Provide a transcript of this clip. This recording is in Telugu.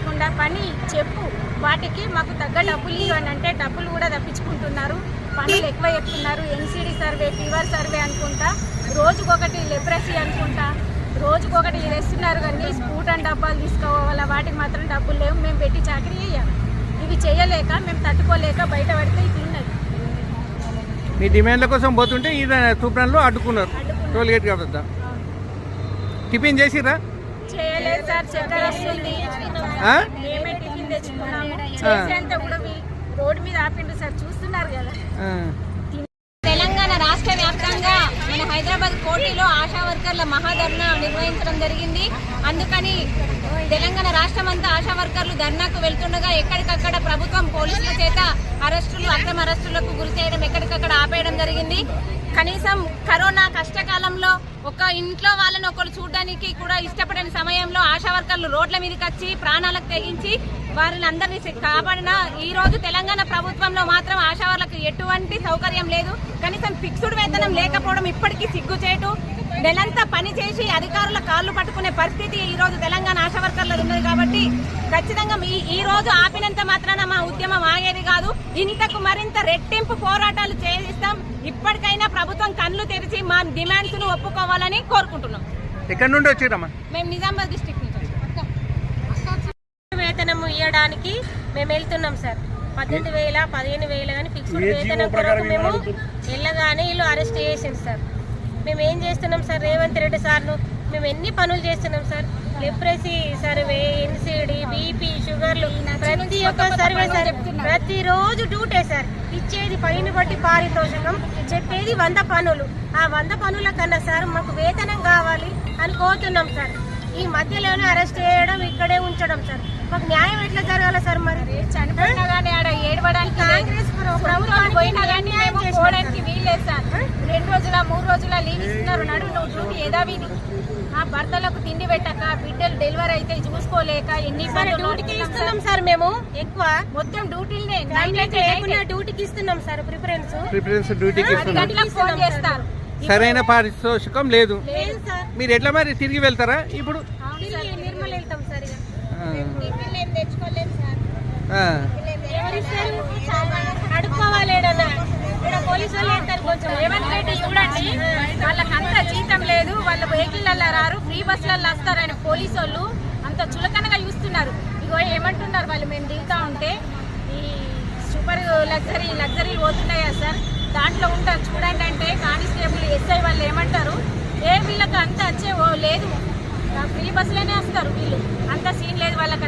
లేకుండా పని చెప్పు. వాటికి మాకు తగ్గ డబ్బులు ఇవ్వండి అంటే డబ్బులు కూడా తప్పించుకుంటున్నారు. పనులు ఎక్కువ చెప్తున్నారు ఎన్సీడీ సర్వే ఫీవర్ సర్వే అనుకుంటా. రోజుకొకటి లెబ్రసీ అనుకుంటా. రోజుకొకటి వేస్తున్నారు కానీ స్కూట్ అండ్ డబ్బాలు తీసుకోవాలా? వాటికి మాత్రం డబ్బులు లేవు. మేము పెట్టి చాకరీ చేయాలి ఇవి చేయలేక మేము తట్టుకోలేక బయట పడితే ఇది ఉన్నది. మీ డిమాండ్ల కోసం పోతుంటే ఈ తూప్రాన్లో అడ్డుకున్నారు. అడ్డుకున్నారు. టోల్ గేట్ కదా టిఫిన్ చేసిరా చేయలేదు సార్ చక్కెర వస్తుంది. ఆ? మేమే టిఫిన్ తెచ్చుకున్నాము. చేసేంత కూడా వీ- రోడ్డు మీద ఆపిండు సార్ చూస్తున్నారు కదా. తెలంగాణ రాష్ట్ర వ్యాప్తంగా మన హైదరాబాద్ కోటిలో ఆశా వర్కర్ల మహాధర్నా నిర్వహించడం జరిగింది. అందుకని తెలంగాణ రాష్ట్రం అంతా ఆశా వర్కర్లు ధర్నాకు వెళ్తుండగా ఎక్కడికక్కడ ప్రభుత్వం పోలీసుల చేత అరెస్టులు అక్రమ అరెస్టులకు గురి చేయడం ఎక్కడికక్కడ ఆపేయడం జరిగింది. కనీసం కరోనా కష్టకాలంలో ఒక ఇంట్లో వాళ్ళని ఒకరు సమయంలో ఆశా వర్కర్లు రోడ్ల మీదకి వచ్చి ప్రాణాలకు తెగించి వారిని అందరినీ కాపాడిన ఈ రోజు తెలంగాణ ప్రభుత్వంలో మాత్రం ఆశావర్లకు ఎటువంటి సౌకర్యం లేదు. కనీసం ఫిక్స్డ్ వేతనం లేకపోవడం ఇప్పటికీ సిగ్గుచేటు. నెలంతా పని చేసి అధికారుల కాళ్ళు పట్టుకునే పరిస్థితి ఈ రోజు తెలంగాణ ఆశా వర్కర్లు ఉన్నది కాబట్టి ఖచ్చితంగా ఈ ఈ రోజు ఆపినంత మాత్రాన మా ఉద్యమం ఆగేది కాదు. ఇంతకు మరింత రెట్టింపు పోరాటాలు చేయిస్తాం. ఇప్పటికైనా ప్రభుత్వం కళ్ళు తెరిచి మా డిమాండ్స్ను ఒప్పుకోవాలని కోరుకుంటున్నాం. ఎక్కడి నుండి వచ్చిరమ్మా మేము నిజామాబాద్ డిస్ట్రిక్ట్ నుంచి. వేతనం ఇవ్వడానికి మేము వెళ్తున్నాం సార్. పద్దెనిమిది వేల పదిహేను వేలు కానీ ఫిక్స్డ్ వేతనం కొరకు మేము వెళ్ళగానే వీళ్ళు అరెస్ట్ చేసింది సార్. మేము ఏం చేస్తున్నాం సార్? రేవంత్ రెడ్డి సార్ను మేము ఎన్ని పనులు చేస్తున్నాం sir? Leprosy survey NCD BP షుగర్లు ప్రతి ఒక్క సర్వే సార్ ప్రతిరోజు డ్యూటే సార్. ఇచ్చేది పనిని బట్టి పారితోషికం చెప్పేది వంద పనులు. ఆ వంద పనుల కన్నా సార్ మాకు వేతనం కావాలి అని కోరుతున్నాం సార్. ఈ మధ్యలోనే అరెస్ట్ చేయడం ఇక్కడే ఉంచడం సార్. మాకు న్యాయం ఎట్లా జరగాల సార్ మరి? చనిపోయినా కానీ ఆడ ఏడవడానికి కాంగ్రెస్ ప్రభుత్వానికి పోయినా కానీ న్యాయం వీల్లేదు సార్. రెండు రోజుల మూడు రోజుల లీవ్ ఇస్తున్నారు. యథావిధి ఆ భర్తలకు తిండి పెట్టక బిడ్డలు డెలివరీ అయితే చూసుకోలేక ఎన్ని డ్యూటీకి ఇస్తున్నాం సార్. మేము. ఎక్కువ? మొత్తం డ్యూటీలనే డ్యూటీకి ఇస్తున్నాం సార్ ప్రిఫరెన్స్ ప్రిఫరెన్స్ డ్యూటీకి ఫోన్ చేస్తారు. సరైన పారితోషికం లేదు. లేదు సార్. మీరు ఎట్లా మరి తిరిగి వెళ్తారా? ఇప్పుడు నిర్మల్ వెళ్తాం సార్ తెచ్చుకోలేము సార్. ఇక్కడ పోలీసు వాళ్ళు కొంచెం. చూడండి వాళ్ళకంత చూడటం లేదు. వాళ్ళ వెహికల్ రారు. ఫ్రీ బస్సులలో వస్తారు ఆయన పోలీసు వాళ్ళు అంత చులకనగా చూస్తున్నారు. ఇగో ఏమంటున్నారు వాళ్ళు? మేము దిగుతా ఉంటే ఈ సూపర్ లగ్జరీ లగ్జరీ పోతున్నాయి కదా సార్? దాంట్లో ఉంటారు. చూడండి అంటే కానిస్టేబుల్ ఎస్ఐ వాళ్ళు ఏమంటారు? ఏ వీళ్ళకి అంత వచ్చే లేదు. ఫ్రీ బస్సులోనే వస్తారు వీళ్ళు. అంత సీన్ లేదు వాళ్ళకి.